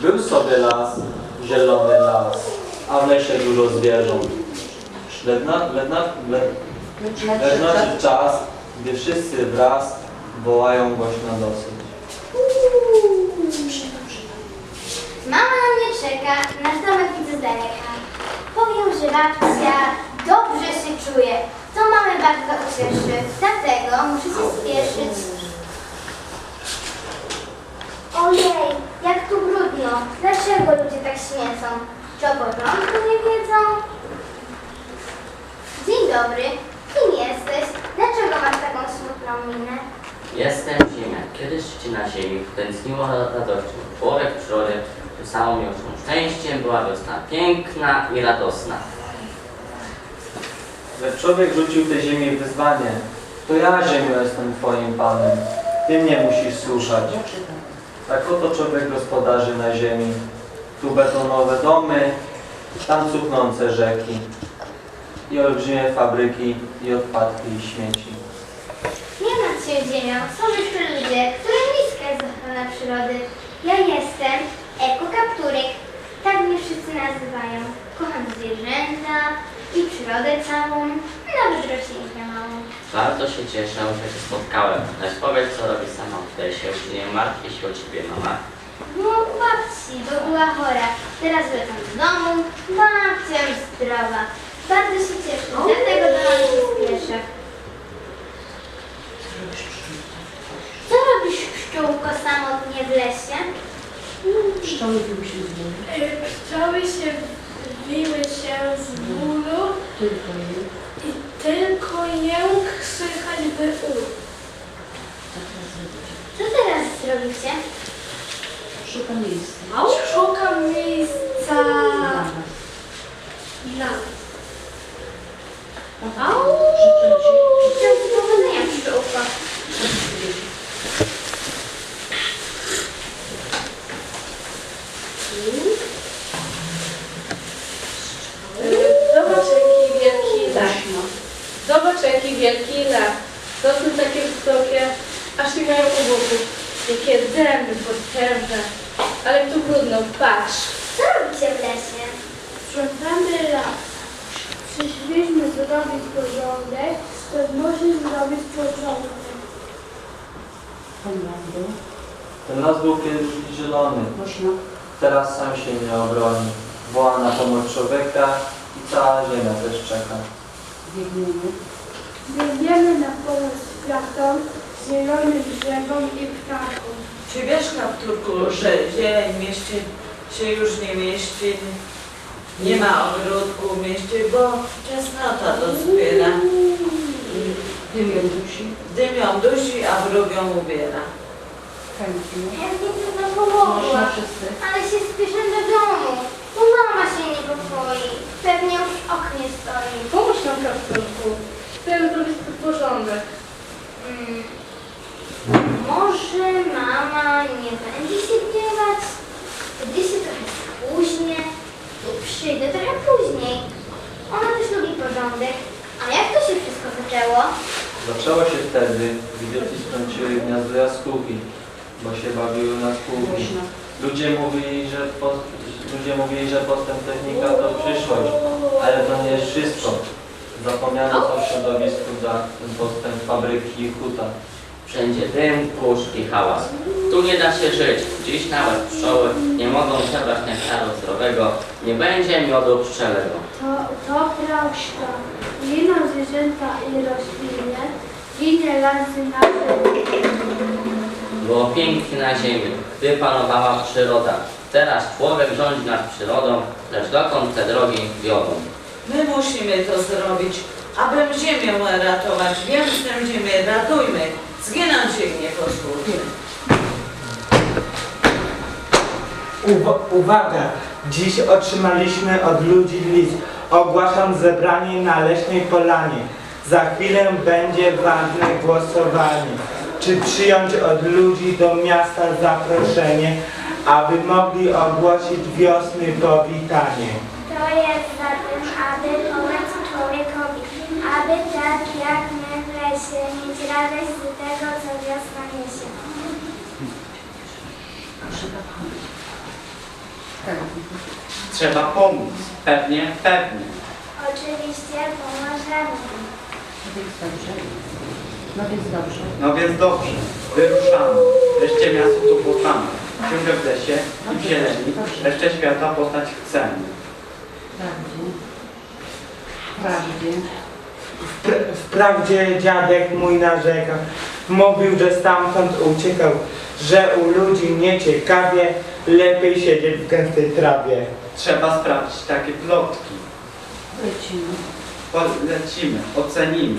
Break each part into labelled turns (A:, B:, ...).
A: Był sobie las, zielony las, a w lesie dużo zwierząt. Lecz, na, lecz, na, lecz, lecz nadszedł czas, gdy wszyscy wraz wołają głośno dosyć.
B: Mama na mnie czeka, nasz domek widzę z daleka. Powiem, że babcia dobrze się czuje. To mamy bardzo ucieszy, dlatego muszę się spieszyć. Ojej. Dlaczego ludzie tak śmiecą? Czy o porządku nie wiedzą? Dzień dobry. Kim jesteś? Dlaczego masz taką smutną minę?
C: Jestem ziemia. Kiedyś ci na ziemi tęskniło radością. Człowiek w przyrodzie tym samą miłością. Szczęściem była wiosna. Piękna i radosna.
A: Lecz człowiek rzucił tej ziemi wyzwanie. To ja, ziemio, jestem twoim panem. Ty mnie musisz słuchać. Tak oto człowiek gospodarzy na ziemi. Tu betonowe domy, tam cuchnące rzeki. I olbrzymie fabryki, i odpadki, i śmieci.
B: Nie martw się ziemią, są jeszcze ludzie, którym bliska jest ochrona przyrody. Ja jestem ekokapturyk, tak mnie wszyscy nazywają. Kocham zwierzęta i przyrodę całą, nawet roślinkę małą.
C: Bardzo się cieszę, że cię spotkałem. Lecz powiedz, co robisz sama. Tutaj się już nie martwię się o ciebie, mama.
B: No babci, bo była chora. Teraz wracam do domu, babcia już zdrowa. Bardzo się cieszę, dlatego do mamy się spieszę. Co robisz pszczółko samotnie w lesie?
D: Pszczoły się z bólu,
E: Pszczoły się wiły się z bólu i tylko jęk słychać by u.
D: Tak.
B: Co teraz zrobicie?
D: Szuka miejsca.
E: Szukam miejsca
D: Dla nas.
E: dla
D: Au!
E: Zobacz jaki wielki las. Sosny takie wysokie, aż nie mają owoków. Jakie dęby potężne. Ale tu brudno, patrz.
B: Co robicie w lesie?
E: Sprzątamy las. Przyszliśmy zrobić porządek, z pewnością zrobić porządek.
D: Ten las był.
A: Ten las był kiedyś zielony, teraz sam się nie obroni. Woła na pomoc człowieka i cała ziemia też czeka.
D: Biegniemy.
E: Biegniemy na pomoc kwiatom, zielonym drzewom i ptakom.
F: Czy wiesz, Kapturku, że zieleń mieście się już nie mieści? Nie ma ogródku w mieście, bo czesnota to zbiera.
D: Dym ją dusi.
F: Dym ją dusi, a wróg ją ubiera.
D: Chętnie.
B: Chętnie bym wam pomogła,
D: Można wszyscy.
B: ale się spieszę do domu, bo mama się niepokoi. Pewnie już w oknie stoi.
E: Pomóż nam kapturku. Chcemy zrobić tu porządek.
B: Mm. Może mama nie będzie się gniewać? Gdy się trochę spóźnię i przyjdę trochę później. Ona też lubi porządek. A jak to się wszystko zaczęło?
A: Zaczęło się wtedy, gdy dzieci skończyły gniazdo jaskółki, bo się bawiły na spółki. Ludzie mówili, że, po, ludzie mówili, że postęp technika to przyszłość, ale to nie jest wszystko. Zapomniano w środowisku za postęp fabryki i huta.
C: Wszędzie dym, kurz i hałas. Tu nie da się żyć. Dziś nawet pszczoły nie mogą zebrać nektaru zdrowego. Nie będzie miodu pszczelego.
E: To, to prośba. Giną zwierzęta i rośliny, ginie lasy nasze.
C: Było pięknie na ziemi, gdy panowała przyroda. Teraz człowiek rządzi nad przyrodą, lecz dokąd te drogi wiodą?
F: My musimy to zrobić, aby ziemię ratować. Więc tę ziemię ratujmy. Zginąć jej nie pozwólmy.
G: Uwa- uwaga! Dziś otrzymaliśmy od ludzi list. Ogłaszam zebranie na Leśnej Polanie. Za chwilę będzie ważne głosowanie. Czy przyjąć od ludzi do miasta zaproszenie, aby mogli ogłosić wiosny powitanie?
B: To jest za tym, aby pomóc człowiekowi, aby tak jak my w lesie mieć radość z tego, co wiosna niesie.
H: Trzeba pomóc. Pewnie, pewnie.
B: Oczywiście pomożemy.
D: No więc dobrze. No więc dobrze.
H: No więc dobrze. Wyruszamy. Wreszcie miasto tu poznamy. Ciągle w lesie i w zieleni. Wreszcie świata poznać chcemy.
D: Wprawdzie. Wprawdzie.
G: Wpr- Wprawdzie dziadek mój narzekał, mówił, że stamtąd uciekał, że u ludzi nieciekawie, lepiej siedzieć w gęstej trawie.
H: Trzeba sprawdzić takie plotki.
D: Lecimy.
H: Polecimy, ocenimy.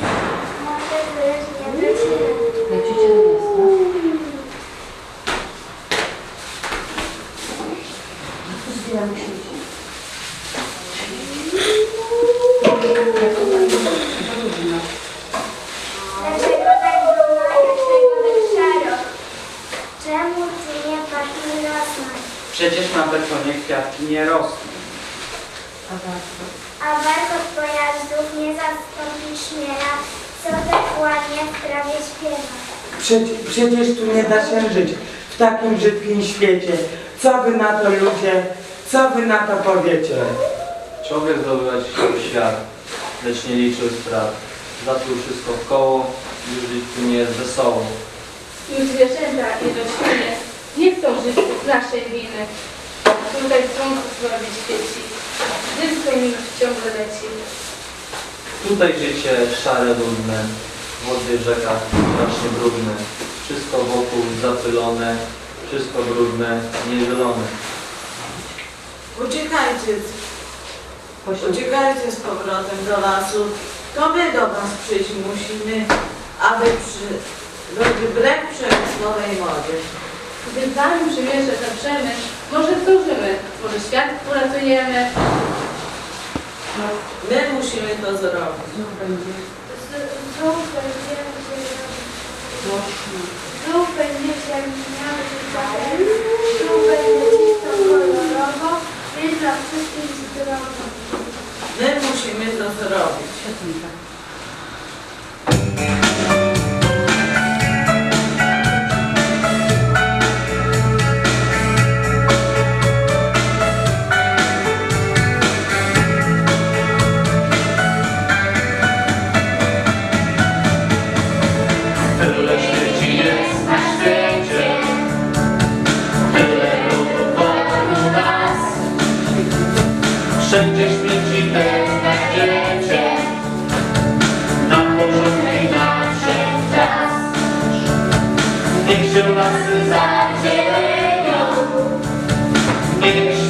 D: Lecicie do miasta. Zbieramy śmieci. Jako różno.
B: Dlaczego tak dumno, dlaczego tak szaro? Czemu ty nie pachnie rosną?
H: Przecież na betonie kwiatki nie rosną.
D: A warto.
B: A warto pojazdów nie zastąpić śmiela, co tak trawie śpiewa.
G: Przecież, przecież tu nie da się żyć w takim brzydkim świecie. Co wy na to ludzie, co wy na to powiecie?
A: Człowiek zdobywać chciał świat, lecz nie liczył strat. Zatruł wszystko w koło, już żyć tu nie jest wesoło.
E: Już zwierzęta i rośliny nie chcą żyć z naszej winy. Tutaj słońce sławie świeci. Dziecko minut ciągle leci.
A: Tutaj życie szare, nudne, wody w rzekach strasznie brudne. Wszystko wokół zapylone, wszystko brudne, niezielone.
F: Uciekajcie, uciekajcie z powrotem do lasu. To my do was przyjść musimy, aby przy brek przemysłowej mody.
E: Gdy z nami przymierze zawrzemy, może zdążymy, może świat uratujemy.
F: My musimy to zrobić.
D: Znów będzie
B: Znów będziemy
D: głośno.
I: Amen.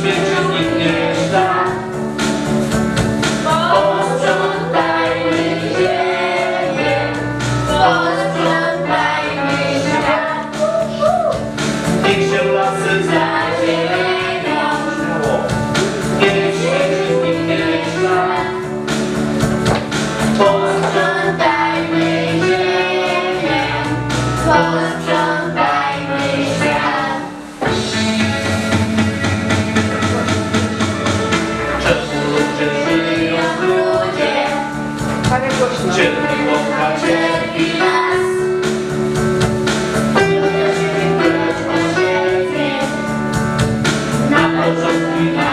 I: Na